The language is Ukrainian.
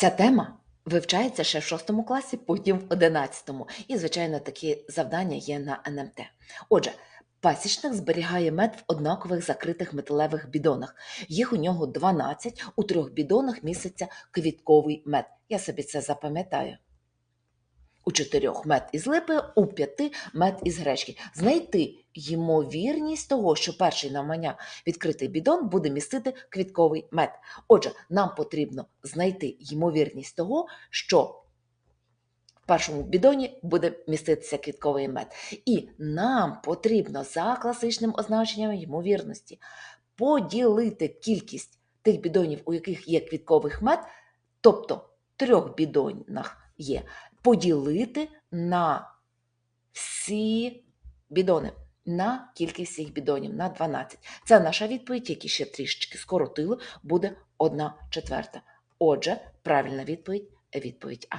Ця тема вивчається ще в 6 класі, потім в 11. І, звичайно, такі завдання є на НМТ. Отже, пасічник зберігає мед в однакових закритих металевих бідонах. Їх у нього 12, у трьох бідонах міститься квітковий мед. Я собі це запам'ятаю. У чотирьох мед із липи, у п'яти мед із гречки. Знайти ймовірність того, що перший навмання відкритий бідон буде містити квітковий мед. Отже, нам потрібно знайти ймовірність того, що в першому бідоні буде міститися квітковий мед. І нам потрібно за класичним означенням ймовірності поділити кількість тих бідонів, у яких є квітковий мед, тобто трьох бідонах є, поділити на всі бідони. На кількість цих бідонів на 12. Це наша відповідь, які ще трішечки скоротили, буде 1 четверта. Отже, правильна відповідь відповідь А.